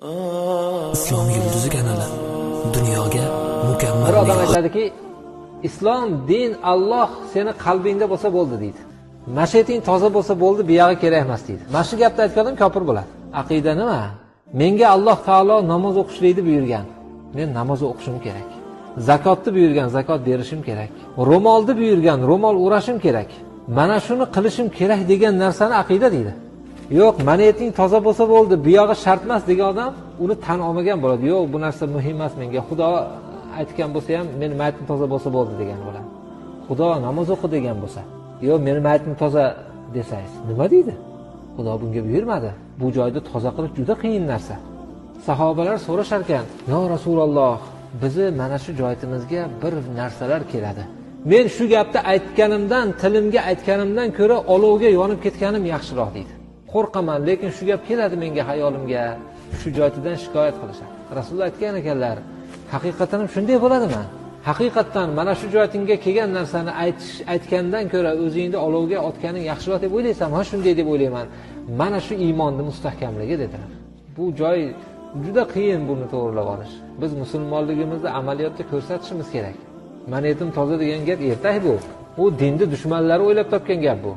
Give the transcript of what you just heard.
islom yulduzi kanali. Dunyoga mukammal bir odam aytadiki islom din alloh seni qalbingda bo'lsa bo'ldi deydi. Mashiyating toza bo'lsa bo'ldi buyog'i kerak emas deydi. Mana shu gapni aytgan odam kofir bo'ladi aqida nima? Menga alloh taolo namoz o'qishlikni buyurgan. Men namoz o'qishim kerak. Zakotni buyurgan zakot berishim kerak. Ro'molni buyurgan ro'mol o'rashim kerak. Mana shuni qilishim kerak degan narsani aqida deydi yo'q maniyating toza bo'lsa bo'ldi buyog'i shart emas degan odam uni tan olmagan bo'ladi. Yo'q bu narsa muhim emas menga xudo aytgan bo'lsa ham meni mayitim toza bo'lsa bo'ldi degan bo'ladi xudo namoz o'qi degan bo'lsa. Yo'q meni mayitim toza desangiz nima deydi? Xudo bunga buyurmadi. Bu joyda toza qilish juda qiyin narsa. Sahobalar so'rashar ekan yo rasululloh bizni mana shu joyimizga bir narsalar keladi. Men shu gapni aytganimdan tilimga aytganimdan ko'ra olovga yonib ketganim yaxshiroq deydi. Qo'rqaman lekin shu gap keladi menga hayolimga. Shu joytidan shikoyat qilishadi rasululloh aytgan ekanlar haqiqatan ham shunday bo'ladimi? Haqiqatdan mana shu joyingga kelgan narsani aytish aytgandan ko'ra o'zingni olovga otganing yaxshiroq deb o'ylaysanmi? Ha shunday deb o'ylayman. Mana shu iymonni mustahkamligi dedilar. Bu joy juda qiyin buni to'g'irlab olish. Biz musulmonligimizni amaliyotda ko'rsatishimiz kerak. Maniyatim toza degan gap ertak bu. U dinni dushmanlari o'ylab topgan gap bu.